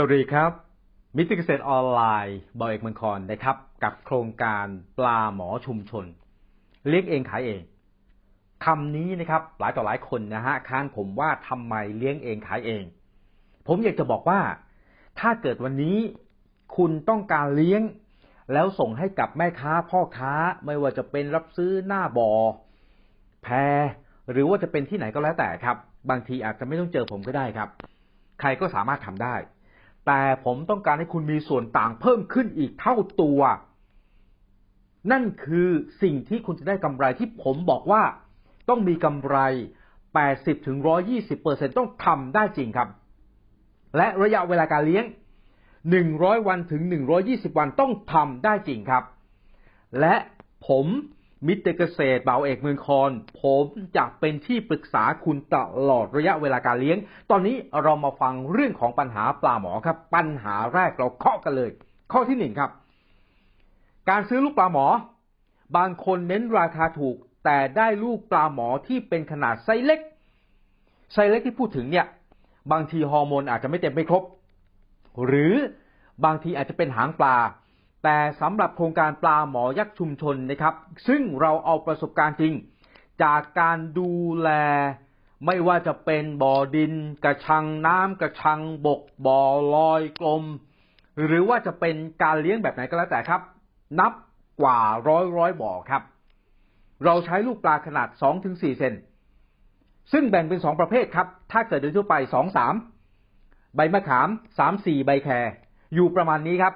สวัสดีครับมิตรเกษตรออนไลน์บอยเอกมืองคอนนะครับ กับโครงการปลาหมอชุมชน เลี้ยงเองขายเองคำนี้นะครับ หลายต่อหลายคนนะฮะค้านผมว่าทำไมเลี้ยงเองขายเอง ผมอยากจะบอกว่า ถ้าเกิดวันนี้คุณต้องการเลี้ยง แล้วส่งให้กับแม่ค้าพ่อค้าไม่ว่าจะเป็นรับซื้อหน้าบอ่อแพรหรือว่าจะเป็นที่ไหนก็แล้วแต่ครับ บางทีอาจจะไม่ต้องเจอผมก็ได้ครับ ใครก็สามารถทำได้ แต่ผมต้องการให้คุณมีส่วนต่างเพิ่มขึ้นอีกเท่าตัว นั่นคือสิ่งที่คุณจะได้กำไรที่ผมบอกว่าต้องมีกำไร 80ถึง120%ต้องทำได้จริงครับ และระยะเวลาการเลี้ยง 100 วันถึง 120 วันต้องทำได้จริงครับ และผม มิตรเกษตรเบาเอกเมืองคอน ผมจะเป็นที่ปรึกษาคุณตลอดระยะเวลาการเลี้ยง ตอนนี้เรามาฟังเรื่องของปัญหาปลาหมอครับ ปัญหาแรกเราเคาะกันเลย ข้อที่หนึ่งครับ การซื้อลูกปลาหมอ บางคนเน้นราคาถูก แต่ได้ลูกปลาหมอที่เป็นขนาดไซส์เล็ก ไซส์เล็กที่พูดถึงเนี่ย บางทีฮอร์โมนอาจจะไม่เต็มไม่ครบ หรือบางทีอาจจะเป็นหางปลา แต่สำหรับโครงการปลาหมอยักษ์ชุมชนนะครับ ซึ่งเราเอาประสบการณ์จริง จากการดูแลไม่ว่าจะเป็นบ่อดิน กระชังน้ำกระชังบกบ่อลอยกลม หรือว่าจะเป็นการเลี้ยงแบบไหนก็แล้วแต่ครับ นับกว่าร้อยร้อยบ่อครับ เราใช้ลูกปลาขนาด 2-4 เซนซึ่งแบ่งเป็น 2 ประเภทครับ ถ้าเกิดโดยทั่วไป 2-3 ใบมะขาม 3-4 ใบแครอยู่ประมาณนี้ครับ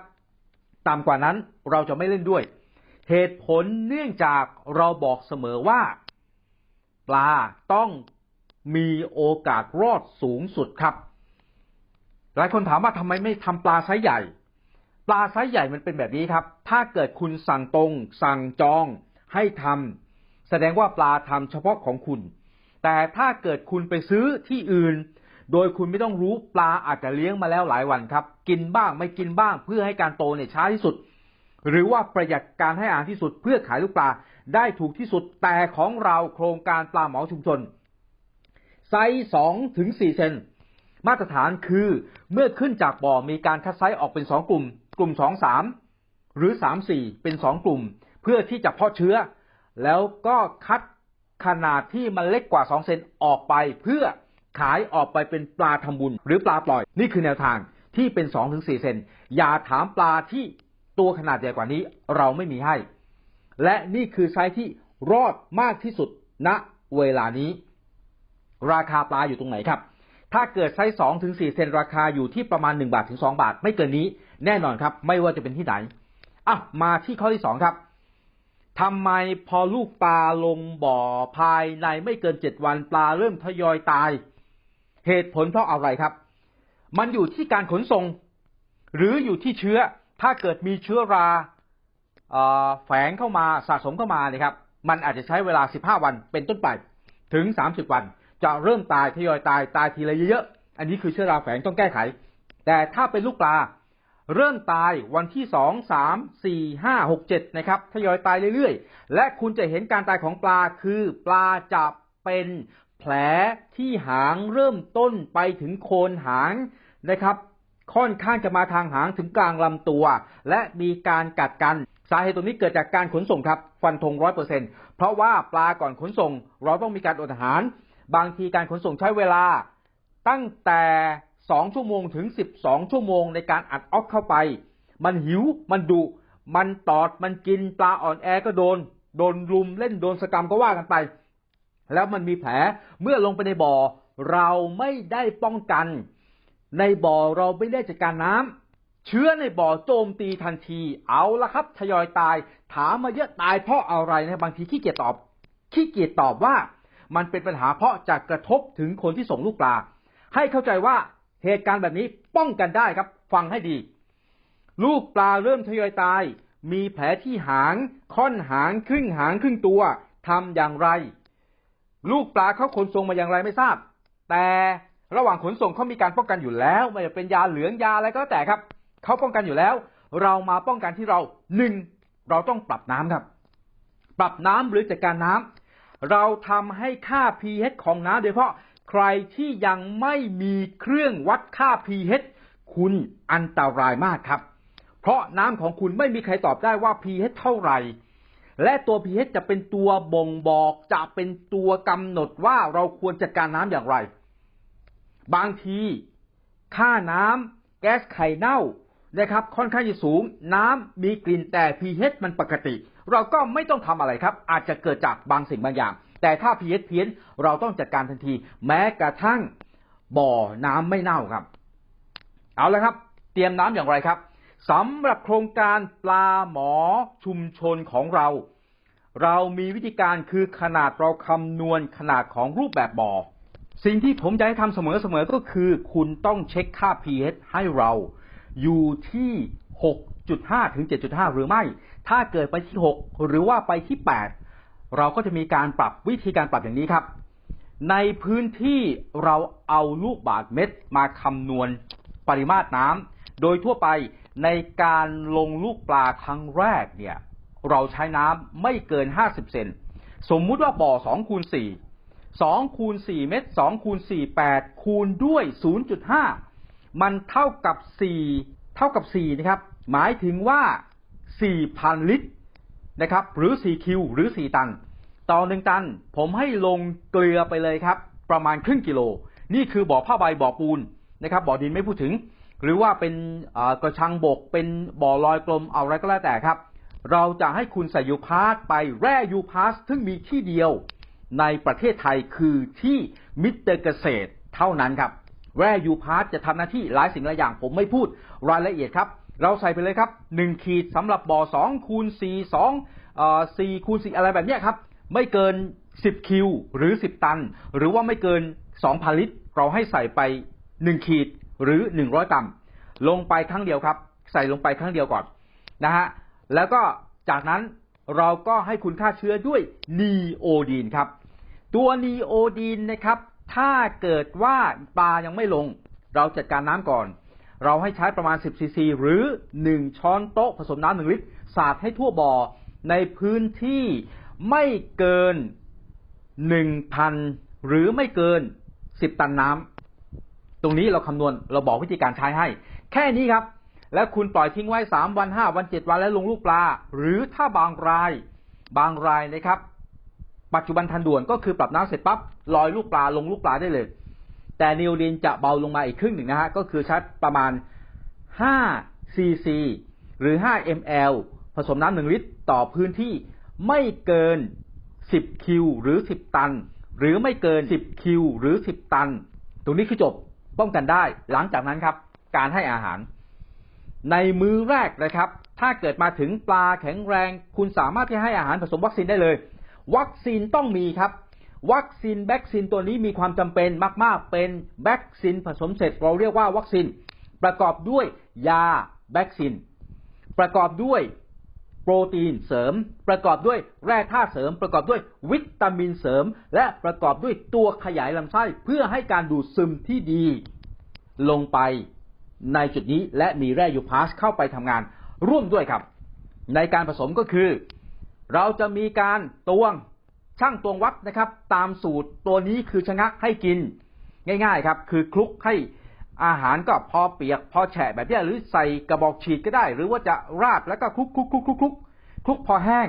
ต่ำกว่านั้นเราจะไม่เล่นด้วย เหตุผลเนื่องจากเราบอกเสมอว่า ปลาต้องมีโอกาสรอดสูงสุดครับ หลายคนถามว่าทำไมไม่ทำปลาไซส์ใหญ่ ปลาไซส์ใหญ่มันเป็นแบบนี้ครับ ถ้าเกิดคุณสั่งตรง สั่งจองให้ทำแสดงว่าปลาทำเฉพาะของคุณ แต่ถ้าเกิดคุณไปซื้อที่อื่น โดยคุณไม่ต้องรู้ปลาอาจจะเลี้ยงมาแล้วหลายวันครับ กินบ้างไม่กินบ้างเพื่อให้การโตเนี่ยช้าที่สุด หรือว่าประหยัดการให้อาหารที่สุดเพื่อขายลูกปลาได้ถูกที่สุดแต่ของเราโครงการปลาหมอชุมชนไซส์สองถึงสี่เซนมาตรฐานคือเมื่อขึ้นจากบ่อมีการคัดไซส์ออกเป็นสองกลุ่ม กลุ่มสองสามหรือสามสี่เป็นสองกลุ่ม เพื่อที่จะเพาะเชื้อ แล้วก็คัดขนาดที่มันเล็กกว่าสองเซนออกไปเพื่อ ขายออกไปเป็นปลาทำบุญ หรือปลาปล่อย นี่คือแนวทางที่เป็นสองถึงสี่เซนอย่าถามปลาที่ตัวขนาดใหญ่กว่านี้เราไม่มีให้ และนี่คือไซส์ที่รอดมากที่สุดณเวลานี้ ราคาปลาอยู่ตรงไหนครับ ถ้าเกิดไซส์สองถึงสี่เซนราคาอยู่ที่ประมาณหนึ่งบาทถึงสองบาท ไม่เกินนี้ แน่นอนครับ ไม่ว่าจะเป็นที่ไหนอะมาที่ข้อที่สองครับทำไมพอลูกปลาลงบ่อภายในไม่เกินเจ็ดวันปลาเริ่มทยอยตาย เหตุผลเพราะอะไรครับ มันอยู่ที่การขนส่ง หรืออยู่ที่เชื้อถ้าเกิดมีเชื้อราอแฝงเข้ามาสะสมเข้ามาเนี่ยครับ มันอาจจะใช้เวลา 15 วันเป็นต้นไปถึง 30 วัน จะเริ่มตายทยอยตายตายทีละเยอะๆอันนี้คือเชื้อราแฝงต้องแก้ไข แต่ถ้าเป็นลูกปลาเริ่มตายวันที่สองสามสี่ห้าหกเจ็ดนะครับทยอยตายเรื่อยๆ และคุณจะเห็นการตายของปลาคือปลาจะเป็น แผลที่หางเริ่มต้นไปถึงโคนหางนะครับ ค่อนข้างจะมาทางหางถึงกลางลำตัว และมีการกัดกันสาเหตุตรงนี้เกิดจากการขนส่งครับ ฟันธงร้อยเปอร์เซ็นเพราะว่าปลาก่อนขนส่ง เราต้องมีการอดอาหาร บางทีการขนส่งใช้เวลา ตั้งแต่ 2 ชั่วโมงถึง 12 ชั่วโมงในการอัดออกเข้าไป มันหิวมันดุมันตอดมันกินปลาอ่อนแอก็โดน โดนรุมเล่นโดนสกรรมก็ว่ากันไป แล้วมันมีแผลเมื่อลงไปในบ่อ เราไม่ได้ป้องกัน ในบ่อเราไม่ได้จัดการน้ำเชื้อในบ่อโจมตีทันที เอาละครับทยอยตาย ถามมาเยอะตายเพราะอะไรนะบางทีขี้เกียจตอบขี้เกียจตอบว่ามันเป็นปัญหาเพราะจะกระทบถึงคนที่ส่งลูกปลา ให้เข้าใจว่าเหตุการณ์แบบนี้ป้องกันได้ครับ ฟังให้ดี ลูกปลาเริ่มทยอยตาย มีแผลที่หาง ค่อนหางครึ่งหางครึ่งตัวทำอย่างไร ลูกปลาเขาขนส่งมาอย่างไรไม่ทราบ แต่ระหว่างขนส่งเขามีการป้องกันอยู่แล้ว ไม่ว่าเป็นยาเหลืองยาอะไรก็แล้วแต่ครับเขาป้องกันอยู่แล้ว เรามาป้องกันที่เราหนึ่งเราต้องปรับน้ำครับ ปรับน้ำหรือจัดการน้ำเราทำให้ค่า pH ของน้ำโดยเฉพาะใครที่ยังไม่มีเครื่องวัดค่า pH คุณอันตรายมากครับ เพราะน้ำของคุณไม่มีใครตอบได้ว่า pH เท่าไหร่ และตัว pH จะเป็นตัวบ่งบอกจะเป็นตัวกำหนดว่าเราควรจัดการน้ำอย่างไร บางทีค่าน้ำแก๊สไข่เน่านะครับค่อนข้างจะสูง น้ำมีกลิ่นแต่ pH มันปกติ เราก็ไม่ต้องทำอะไรครับ อาจจะเกิดจากบางสิ่งบางอย่าง แต่ถ้า pH เพี้ยนเราต้องจัดการทันที แม้กระทั่งบ่อน้ำไม่เน่าครับ เอาละครับ เตรียมน้ำอย่างไรครับ สำหรับโครงการปลาหมอชุมชนของเรา เรามีวิธีการคือขนาดเราคำนวณขนาดของรูปแบบบ่อ สิ่งที่ผมจะให้ทำเสมอๆก็คือ คุณต้องเช็คค่า pH ให้เรา อยู่ที่ 6.5 ถึง 7.5 หรือไม่ ถ้าเกิดไปที่ 6 หรือว่าไปที่ 8 เราก็จะมีการปรับวิธีการปรับอย่างนี้ครับ ในพื้นที่เราเอาลูกบาศก์เม็ดมาคำนวณปริมาตรน้ำโดยทั่วไป ในการลงลูกปลาครั้งแรกเนี่ย เราใช้น้ำไม่เกิน 50 เซนสมมุติว่าบ่อ2คูณ4 2คูณ4เม็ด2คูณ4 8คูณด้วย 0.5 มันเท่ากับ 4 เท่ากับ 4 นะครับ หมายถึงว่า 4,000 ลิตรนะครับ หรือ 4 คิว หรือ 4 ตัน ต่อหนึ่งตัน ผมให้ลงเกลือไปเลยครับ ประมาณครึ่งกิโล นี่คือบ่อผ้าใบบ่อปูนนะครับ บ่อดินไม่พูดถึง หรือว่าเป็นกระชังบกเป็นบ่อลอยกลมเอาอะไรก็แล้วแต่ครับ เราจะให้คุณใส่ยูพาสไปแร่ยูพาสซึ่งมีที่เดียวในประเทศไทยคือที่มิเตอร์เกษตรเท่านั้นครับแร่ยูพาสจะทำหน้าที่หลายสิ่งหลายอย่างผมไม่พูดรายละเอียดครับ เราใส่ไปเลยครับ 1 ขีดสำหรับบ่อ2คูณ4 2 4คูณ4อะไรแบบนี้ครับ ไม่เกิน 10 คิวหรือ 10 ตัน หรือว่าไม่เกิน 2,000 ลิตร เราให้ใส่ไป 1 ขีด หรือ100กรัม ลงไปครั้งเดียวครับ ใส่ลงไปครั้งเดียวก่อนนะฮะแล้วก็จากนั้นเราก็ให้คุณค่าเชื้อด้วยนีโอดีนครับ ตัวนีโอดีนนะครับ ถ้าเกิดว่าปลายังไม่ลง เราจัดการน้ำก่อน เราให้ใช้ประมาณ 10ซีซีหรือ 1 ช้อนโต๊ะผสมน้ำหนึ่งลิตร สาดให้ทั่วบ่อในพื้นที่ไม่เกิน 1,000 หรือไม่เกิน 10 ตันน้ำ ตรงนี้เราคำนวณเราบอกวิธีการใช้ให้ แค่นี้ครับ แล้วคุณปล่อยทิ้งไว้ 3 วัน 5 วัน 7 วันแล้วลงลูกปลา หรือถ้าบางราย บางรายนะครับ ปัจจุบันทันด่วนก็คือปรับน้ำเสร็จปั๊บลอยลูกปลาลงลูกปลาได้เลย แต่นิวดินจะเบาลงมาอีกครึ่งหนึ่งนะฮะก็คือใช้ประมาณ5ซีซีหรือ 5 ml ผสมน้ำหนึ่งลิตรต่อพื้นที่ไม่เกิน 10 คิวหรือ 10 ตัน หรือไม่เกิน 10 คิวหรือ 10 ตัน ตรงนี้คือจบ ป้องกันได้ หลังจากนั้นครับ การให้อาหาร ในมื้อแรกนะครับ ถ้าเกิดมาถึงปลาแข็งแรง คุณสามารถที่ให้อาหารผสมวัคซีนได้เลย วัคซีนต้องมีครับ วัคซีนแบ็กซินตัวนี้มีความจำเป็นมาก ๆ เป็นแบ็กซินผสมเสร็จเราเรียกว่าวัคซีนประกอบด้วยยาแบ็กซินประกอบด้วย โปรตีนเสริม ประกอบด้วยแร่ธาตุเสริม ประกอบด้วยวิตามินเสริม และประกอบด้วยตัวขยายลำไส้เพื่อให้การดูดซึมที่ดี ลงไปในจุดนี้และมีแร่ยูพาสเข้าไปทำงานร่วมด้วยครับ ในการผสมก็คือ เราจะมีการตวงช่างตวงวัดนะครับ ตามสูตรตัวนี้คือชะงักให้กิน ง่าย ๆ ครับ คือคลุกให้ อาหารก็พอเปียกพอแฉะแบบนี้หรือใส่กระบอกฉีดก็ได้ หรือว่าจะราดแล้วก็คลุกคลุกคลุกคลุกคลุกคลุกพอแห้ง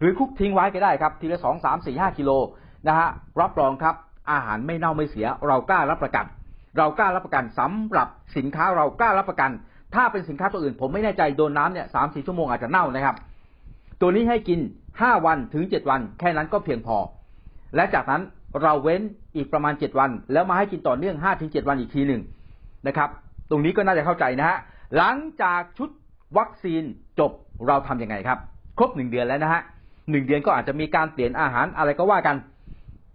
หรือคลุกทิ้งไว้ก็ได้ครับ ทีละสองสามสี่ห้ากิโลนะฮะรับรองครับอาหารไม่เน่าไม่เสีย เรากล้ารับประกัน เรากล้ารับประกันสำหรับสินค้าเรากล้ารับประกัน ถ้าเป็นสินค้าตัวอื่น ผมไม่แน่ใจโดนน้ำเนี่ยสามสี่ชั่วโมงอาจจะเน่านะครับ ตัวนี้ให้กินห้าวันถึงเจ็ดวัน แค่นั้นก็เพียงพอ และจากนั้นเราเว้นอีกประมาณเจ็ดวัน แล้วมาให้กินต่อเนื่องห้าถึงเจ็ดวันอีกทีหนึ่ง นะครับ ตรงนี้ก็น่าจะเข้าใจนะฮะหลังจากชุดวัคซีนจบเราทํำยังไงครับ ครบหนึ่งเดือนแล้วนะฮะหนึ่งเดือนก็อาจจะมีการเปลี่ยนอาหารอะไรก็ว่ากัน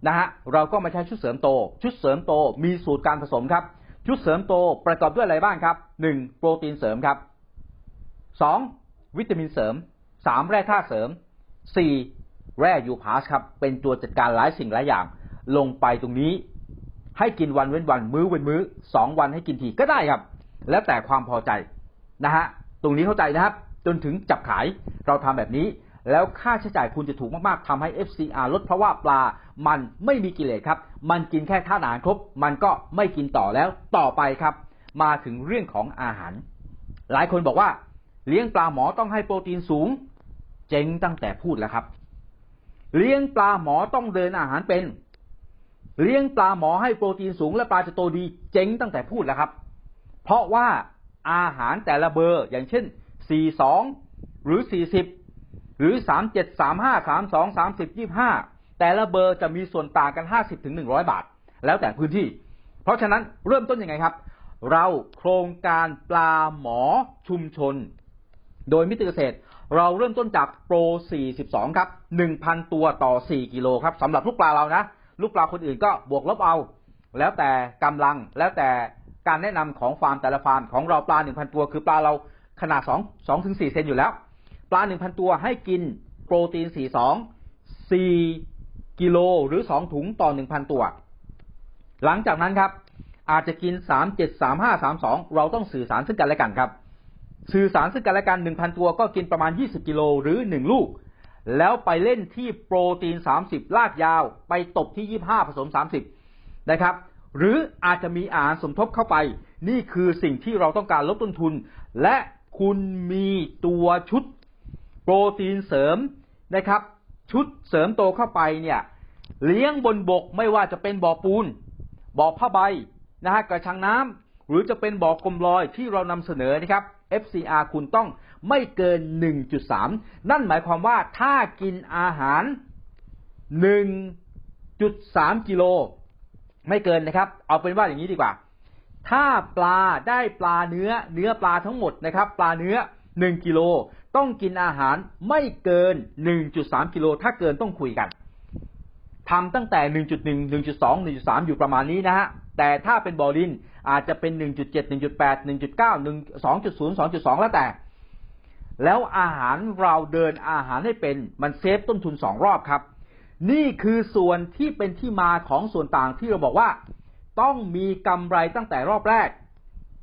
นะฮะเราก็มาใช้ชุดเสริมโต ชุดเสริมโตมีสูตรการผสมครับ ชุดเสริมโตประกอบด้วยอะไรบ้างครับหนึ่งโปรตีนเสริมครับสองวิตามินเสริมสามแร่ธาตุเสริมสี่แร่ยูพาสครับเป็นตัวจัดการหลายสิ่งหลายอย่าง ลงไปตรงนี้ ให้กินวันเว้นวันมื้อเว้นมื้อสองวันให้กินทีก็ได้ครับ แล้วแต่ความพอใจนะฮะตรงนี้เข้าใจนะครับ จนถึงจับขายเราทำแบบนี้ แล้วค่าใช้จ่ายคุณจะถูกมากๆทำให้ FCR ลดเพราะว่าปลามันไม่มีกิเลสครับ มันกินแค่ท่าอาหารครบ มันก็ไม่กินต่อแล้วต่อไปครับ มาถึงเรื่องของอาหาร หลายคนบอกว่าเลี้ยงปลาหมอต้องให้โปรตีนสูง เจ๊งตั้งแต่พูดแล้วครับ เลี้ยงปลาหมอต้องเดินอาหารเป็น เลี้ยงปลาหมอให้โปรตีนสูงและปลาจะโตดีเจ๊งตั้งแต่พูดแล้วครับ เพราะว่าอาหารแต่ละเบอร์อย่างเช่น 42 หรือ 40 หรือ 37 35 32 30 25 แต่ละเบอร์จะมีส่วนต่างกัน 50ถึง100 บาท แล้วแต่พื้นที่ เพราะฉะนั้นเริ่มต้นยังไงครับ เราโครงการปลาหมอชุมชน โดยมิตรเกษตร เราเริ่มต้นจากโปร 42 ครับ 1,000 ตัวต่อ 4 กิโลครับสำหรับลูกปลาเรานะ ลูกปลาคนอื่นก็บวกลบเอา แล้วแต่กำลังแล้วแต่การแนะนำของฟาร์มแต่ละฟาร์มของเราปลา1,000ตัวคือปลาเราขนาด2 2ถึง4เซนอยู่แล้ว ปลา1,000ตัวให้กินโปรตีน42 4กิโลหรือ2ถุงต่อ1,000ตัว หลังจากนั้นครับอาจจะกิน37 35 32เราต้องสื่อสารซึ่งกันและกันครับ สื่อสารซึ่งกันและกัน1,000ตัวก็กินประมาณ20กิโลหรือ1ลูก แล้วไปเล่นที่โปรตีน 30 ลากยาว ไปตบที่ 25 ผสม 30 นะครับ หรืออาจจะมีอาหารสมทบเข้าไป นี่คือสิ่งที่เราต้องการลดต้นทุน และคุณมีตัวชุดโปรตีนเสริมนะครับ ชุดเสริมโตเข้าไปเนี่ยเลี้ยงบนบกไม่ว่าจะเป็นบ่อปูนบ่อผ้าใบนะฮะกระชังน้ำหรือจะเป็นบ่อกลมลอยที่เรานำเสนอนะครับ FCR คุณต้อง ไม่เกิน 1.3 นั่นหมายความว่าถ้ากินอาหาร 1.3 กิโล ไม่เกินนะครับ เอาเป็นว่าอย่างนี้ดีกว่า ถ้าปลาได้ปลาเนื้อเนื้อปลาทั้งหมดนะครับ ปลาเนื้อ 1 กิโล ต้องกินอาหารไม่เกิน 1.3 กิโล ถ้าเกินต้องคุยกันทำตั้งแต่ 1.1 1.2 1.3 อยู่ประมาณนี้นะฮะ แต่ถ้าเป็นบอลินอาจจะเป็น 1.7 1.8 1.9 1 2.0 2.2 แล้วแต่ แล้วอาหารเราเดินอาหารให้เป็นมันเซฟต้นทุน2รอบครับ นี่คือส่วนที่เป็นที่มาของส่วนต่างที่เราบอกว่า ต้องมีกำไรตั้งแต่รอบแรก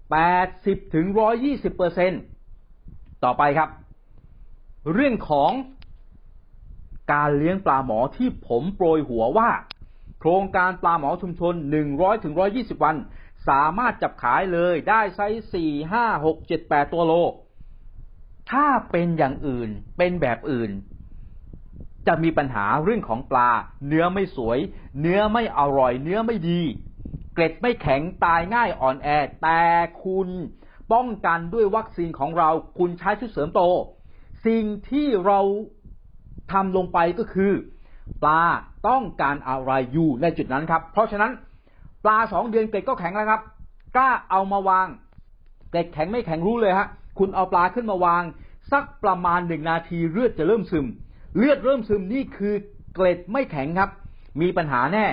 80ถึง120เปอร์เซ็นต่อไปครับ เรื่องของการเลี้ยงปลาหมอที่ผมโปรยหัวว่า โครงการปลาหมอชุมชน 100ถึง120 วัน สามารถจับขายเลยได้ไซส์4 5 6 7 8 ตัวโล ถ้าเป็นอย่างอื่นเป็นแบบอื่น จะมีปัญหาเรื่องของปลา เนื้อไม่สวย เนื้อไม่อร่อย เนื้อไม่ดี เกล็ดไม่แข็งตายง่ายอ่อนแอ แต่คุณป้องกันด้วยวัคซีนของเราคุณใช้ชุดเสริมโต สิ่งที่เราทำลงไปก็คือ ปลาต้องการอะไรอยู่ในจุดนั้นครับ เพราะฉะนั้น ปลาสองเดือนเกล็ดก็แข็งแล้วครับ กล้าเอามาวาง เกล็ดแข็งไม่แข็งรู้เลยฮะ คุณเอาปลาขึ้นมาวาง สักประมาณหนึ่งนาทีเลือดจะเริ่มซึม เลือดเริ่มซึมนี่คือเกล็ดไม่แข็งครับ มีปัญหาแน่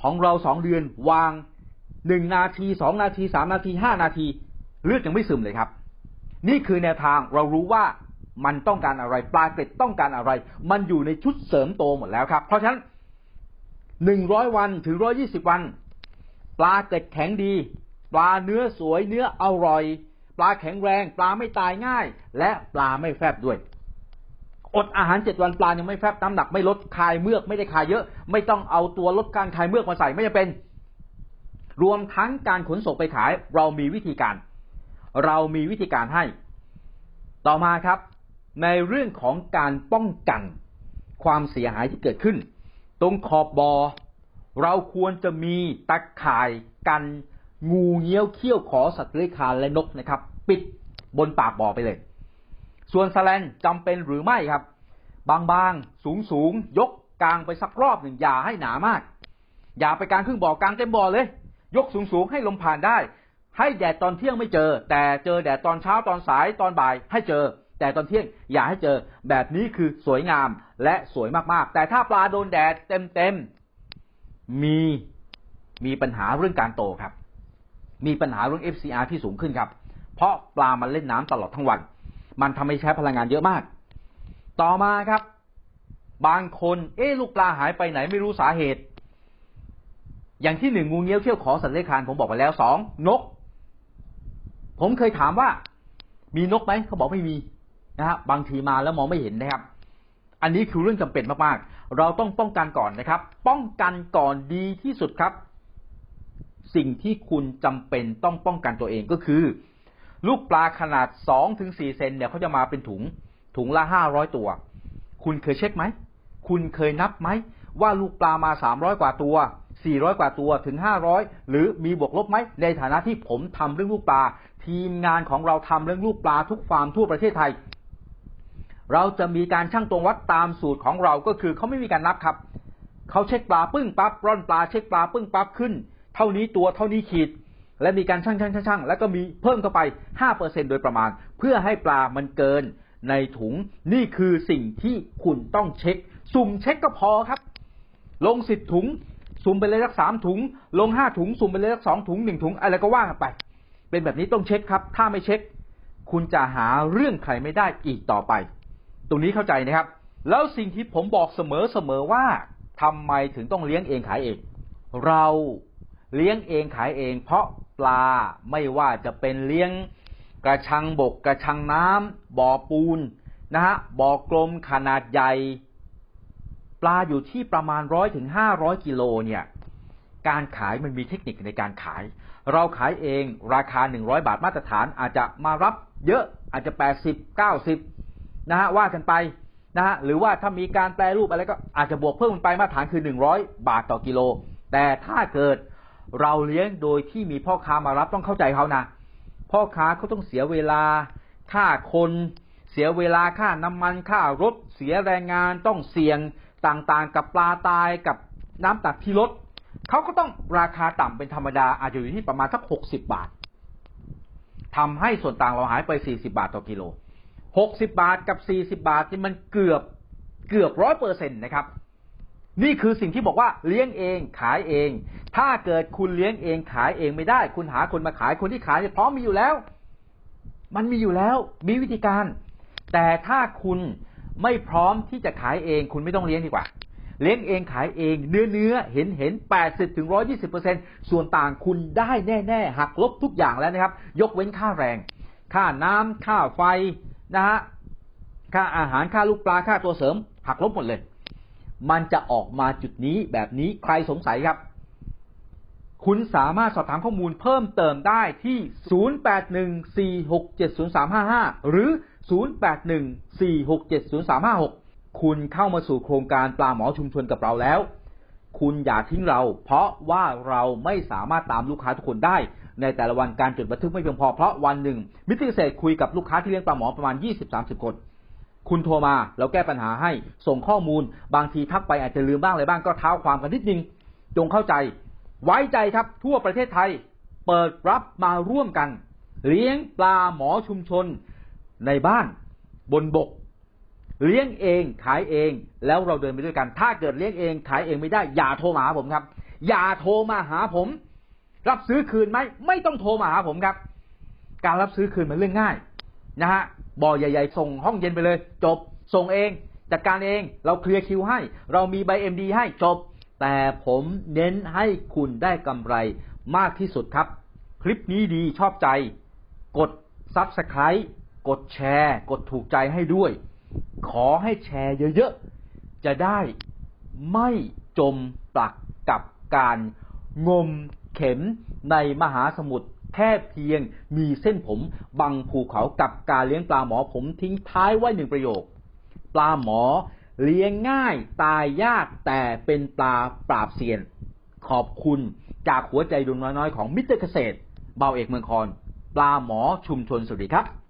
ของเราสองเดือนวางหนึ่งนาทีสองนาทีสามนาทีห้านาที เลือดยังไม่ซึมเลยครับ นี่คือแนวทางเรารู้ว่ามันต้องการอะไร ปลาเกล็ดต้องการอะไร มันอยู่ในชุดเสริมโตหมดแล้วครับ เพราะฉะนั้นหนึ่งร้อยวันถึงร้อยี่สิบวัน ปลาเกล็ดแข็งดี ปลาเนื้อสวยเนื้ออร่อย ปลาแข็งแรง ปลาไม่ตายง่าย และปลาไม่แฟบด้วย อดอาหารเจ็ดวันปลายังไม่แฟบน้ำหนักไม่ลดคายเมือกไม่ได้คายเยอะ ไม่ต้องเอาตัวลดการคายเมือกมาใส่ไม่จำเป็น รวมทั้งการขนส่งไปขาย เรามีวิธีการ เรามีวิธีการให้ ต่อมาครับ ในเรื่องของการป้องกันความเสียหายที่เกิดขึ้น ตรงขอบบอ่อเราควรจะมีตะข่ายกัน งูเงี้ยวเขี้ยวขอสัตว์เลื้อยคานและนกนะครับ ปิดบนปากบ่อไปเลย ส่วนแสแลนจำเป็นหรือไม่ครับ บางๆ สูงๆ ยกกลางไปสักรอบหนึ่งอย่าให้หนามาก อย่าไปกลางครึ่งบ่อกลางเต็มบ่อเลย ยกสูงๆ ให้ลมผ่านได้ ให้แดดตอนเที่ยงไม่เจอ แต่เจอแดดตอนเช้าตอนสายตอนบ่ายให้เจอ แต่ตอนเที่ยงอย่าให้เจอ แบบนี้คือสวยงามและสวยมากๆ แต่ถ้าปลาโดนแดดเต็มๆมีมีปัญหาเรื่องการโตครับ มีปัญหาเรื่อง FCR ที่สูงขึ้นครับ เพราะปลามันเล่นน้ำตลอดทั้งวัน มันทำให้ใช้พลังงานเยอะมาก ต่อมาครับ บางคนเอ๊ลูกปลาหายไปไหนไม่รู้สาเหตุ อย่างที่หนึ่งงูเงี้ยวเขี้ยวขอสัตว์เลื้อยคลานผมบอกไปแล้วสองนก ผมเคยถามว่า มีนกไหมเขาบอกไม่มีนะฮะบางทีมาแล้วมองไม่เห็นนะครับ อันนี้คือเรื่องจำเป็นมากๆ เราต้องป้องกันก่อนนะครับ ป้องกันก่อนดีที่สุดครับ สิ่งที่คุณจำเป็นต้องป้องกันตัวเองก็คือ ลูกปลาขนาด2ถึง4เซนเนี่ยเขาจะมาเป็นถุง ถุงละ500ตัว คุณเคยเช็คไหม คุณเคยนับไหม ว่าลูกปลามา300กว่าตัว400กว่าตัวถึง500หรือมีบวกลบไหม ในฐานะที่ผมทำเรื่องลูกปลา ทีมงานของเราทำเรื่องลูกปลาทุกฟาร์มทั่วประเทศไทย เราจะมีการชั่งตวงวัดตามสูตรของเราก็คือเขาไม่มีการนับครับเขาเช็คปลาปึ้งปั๊บร่อนปลาเช็คปลาปึ้งปั๊บขึ้น เท่านี้ตัวเท่านี้ขีด และมีการชั่งชั่งชั่งชั่งแล้วก็มีเพิ่มเข้าไป 5%โดยประมาณ เพื่อให้ปลามันเกินในถุงนี่คือสิ่งที่คุณต้องเช็ค สุ่มเช็คก็พอครับ ลงสิบถุง สุ่มไปเลยสักสามถุง ลงห้าถุง สุ่มไปเลยสักสองถุงหนึ่งถุง อะไรก็ว่ากันไป เป็นแบบนี้ต้องเช็คครับ ถ้าไม่เช็ค คุณจะหาเรื่องใครไม่ได้อีกต่อไป ตรงนี้เข้าใจนะครับ แล้วสิ่งที่ผมบอกเสมอเสมอว่าทำไมถึงต้องเลี้ยงเองขายเอง เรา เลี้ยงเองขายเอง เพราะปลาไม่ว่าจะเป็นเลี้ยงกระชังบกกระชังน้ำบ่อปูนนะฮะบ่อกลมขนาดใหญ่ ปลาอยู่ที่ประมาณร้อยถึงห้าร้อยกิโลเนี่ย การขายมันมีเทคนิคในการขาย เราขายเองราคา100บาทมาตรฐานอาจจะมารับเยอะอาจจะ80 90นะฮะว่ากันไปนะฮะหรือว่าถ้ามีการแปลรูปอะไรก็อาจจะบวกเพิ่มไปมาตรฐานคือ100บาทต่อกิโล แต่ถ้าเกิด เราเลี้ยงโดยที่มีพ่อค้ามารับต้องเข้าใจเขานะพ่อค้าเขาต้องเสียเวลา ค่าคน เสียเวลาค่าน้ำมันค่ารถเสียแรงงานต้องเสี่ยงต่างๆ กับปลาตายกับน้ำตักที่ลดเขาก็ต้องราคาต่ำเป็นธรรมดาอาจจะอยู่ที่ประมาณสักหกสิบบาททำให้ส่วนต่างเราหายไปสี่สิบาทต่อกิโลหกสิบาทกับสี่สิบาทนี่มันเกือบเกือบร้อยเปอร์เซ็นต์นะครับ นี่คือสิ่งที่บอกว่าเลี้ยงเองขายเอง ถ้าเกิดคุณเลี้ยงเองขายเองไม่ได้ คุณหาคนมาขายคนที่ขายเนี่ยพร้อมมีอยู่แล้ว มันมีอยู่แล้ว มีวิธีการ แต่ถ้าคุณไม่พร้อมที่จะขายเอง คุณไม่ต้องเลี้ยงดีกว่า เลี้ยงเองขายเองเนื้อเนื้อเห็นเห็นแปดสิบถึงร้อยี่สิบเปอร์เซ็นส่วนต่างคุณได้แน่ๆหักลบทุกอย่างแล้วนะครับ ยกเว้นค่าแรง ค่าน้ำค่าไฟนะฮะค่าอาหารค่าลูกปลาค่าตัวเสริม หักลบหมดเลย มันจะออกมาจุดนี้แบบนี้ใครสงสัยครับ คุณสามารถสอบถามข้อมูลเพิ่มเติมได้ที่ 0814670355 หรือ 0814670356 คุณเข้ามาสู่โครงการปลาหมอชุมชนกับเราแล้ว คุณอย่าทิ้งเรา เพราะว่าเราไม่สามารถตามลูกค้าทุกคนได้ในแต่ละวันการจดบันทึกไม่เพียงพอเพราะวันหนึ่งมิตรเกษคุยกับลูกค้าที่เลี้ยงปลาหมอประมาณ 20-30 คน คุณโทรมาเราแก้ปัญหาให้ส่งข้อมูล บางทีทักไปอาจจะลืมบ้างอะไรบ้างก็เท้าความกันนิดนึงจงเข้าใจ ไว้ใจครับทั่วประเทศไทย เปิดรับมาร่วมกัน เลี้ยงปลาหมอชุมชน ในบ้าน บนบก เลี้ยงเองขายเอง แล้วเราเดินไปด้วยกัน ถ้าเกิดเลี้ยงเองขายเองไม่ได้ อย่าโทรมาหาผมครับ อย่าโทรมาหาผม รับซื้อคืนไหมไม่ต้องโทรมาหาผมครับ การรับซื้อคืนมันเรื่องง่าย นะฮะบ่อใหญ่ ๆ ส่งห้องเย็นไปเลย จบส่งเองจัดการเองเราเคลียร์คิวให้ เรามีใบเอ็มดีให้จบ แต่ผมเน้นให้คุณได้กำไรมากที่สุดครับ คลิปนี้ดีชอบใจ กด Subscribe กดแชร์ กดถูกใจให้ด้วย ขอให้แชร์เยอะๆ จะได้ไม่จมปลักกับการงมเข็มในมหาสมุทร แค่เพียงมีเส้นผมบังภูเขากับการเลี้ยงปลาหมอผมทิ้งท้ายไว้หนึ่งประโยค ปลาหมอเลี้ยงง่ายตายยากแต่เป็นปลาปราบเซียน ขอบคุณจากหัวใจดวงน้อยๆของมิตรเกษตร เบาเอกเมืองคอน ปลาหมอชุมชนสวัสดีครับ